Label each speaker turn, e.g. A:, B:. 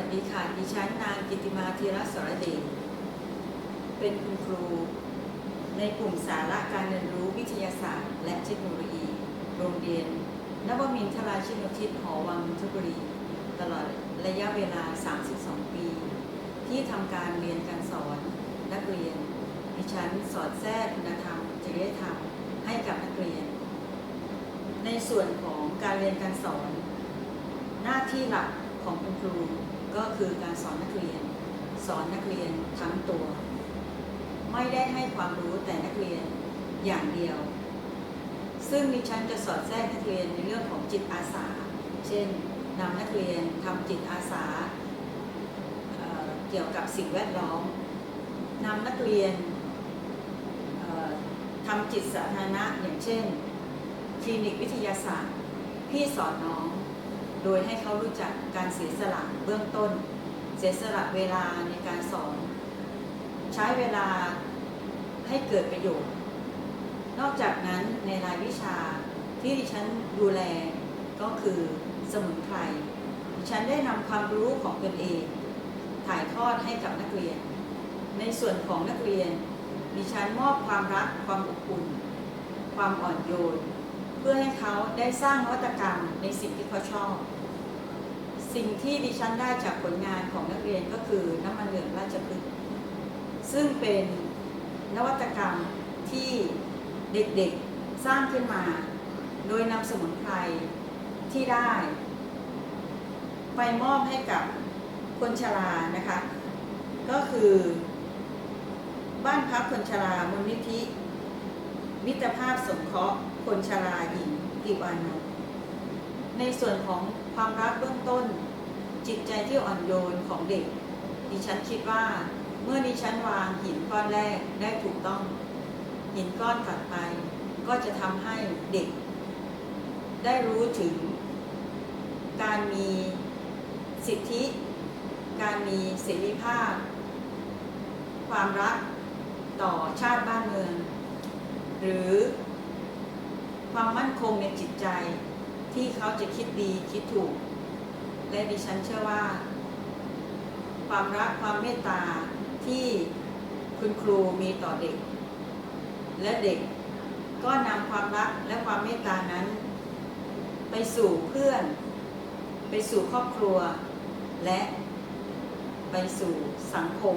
A: ัสดีค่ะ ดิฉันนางกิติมาธีรสรเดช เป็นคุณครู ในกลุ่มสาระการเรียนรู้วิทยาศาสตร์ และเทคโนโลยี โรงเรียน นวมินทราชินุทิศหอวังนนทบุรี ตลอดระยะเวลา 32 ปี ที่ทำการเรียนการสอนนักเรียน ดิฉันสอดแทรกคุณธรรมจริยธรรมให้กับนักเรียน ในส่วนของการเรียนการสอน หน้าที่หลักของคุณครู ก็คือการสอนนักเรียน สอนนักเรียนทั้งตัว ไม่ได้ให้ความรู้แต่นักเรียนอย่างเดียว ซึ่งดิฉันจะสอดแทรกนักเรียนในเรื่องของจิตอาสา เช่นนำนักเรียนทำจิตอาสาเเกี่ยวกับสิ่งแวดล้อมนำนักเรียนทำจิตสาธารณะอย่างเช่น คลินิกวิทยาศาสตร์ พี่สอนน้อง โดยให้เขารู้จักการเสียสละเบื้องต้น เสียสละเวลาในการสอน ใช้เวลาให้เกิดประโยชน์ นอกจากนั้นในรายวิชาที่ดิฉันดูแลก็คือสมุนไพรดิฉันได้นำความรู้ของตนเอง ถ่ายทอดให้กับนักเรียน ในส่วนของนักเรียนดิฉันมอบความรักความอบอุ่น ความอ่อนโยน เพื่อให้เขาได้สร้างนวัตกรรมในสิ่งที่เขาชอบ สิ่งที่ดิฉันได้จากผลงานของนักเรียนก็คือน้ำมันเหลืองราชพฤกษ์ซึ่งเป็นนวัตกรรมที่เด็กๆสร้างขึ้นมา โดยนำสมุนไพรที่ได้ ไปมอบให้กับคนชรานะคะ ก็คือ บ้านพักคนชรามูลนิธิมิตรภาพสงเคราะห์ คนชราหญิงติวานนท์ในส่วนของความรักเบื้องต้น จิตใจที่อ่อนโยนของเด็ก ดิฉันคิดว่า เมื่อดิฉันวางหินก้อนแรกได้ถูกต้อง หินก้อนถัดไป ก็จะทำให้เด็ก ได้รู้ถึง การมีสิทธิ การมีเสรีภาพ ความรักต่อชาติบ้านเมืองหรือ ความมั่นคงในจิตใจที่เขาจะคิดดีคิดถูก และดิฉันเชื่อว่า ความรักความเมตตาที่คุณครูมีต่อเด็ก และเด็กก็นำความรักและความเมตตานั้น ไปสู่เพื่อน ไปสู่ครอบครัว และไปสู่สังคม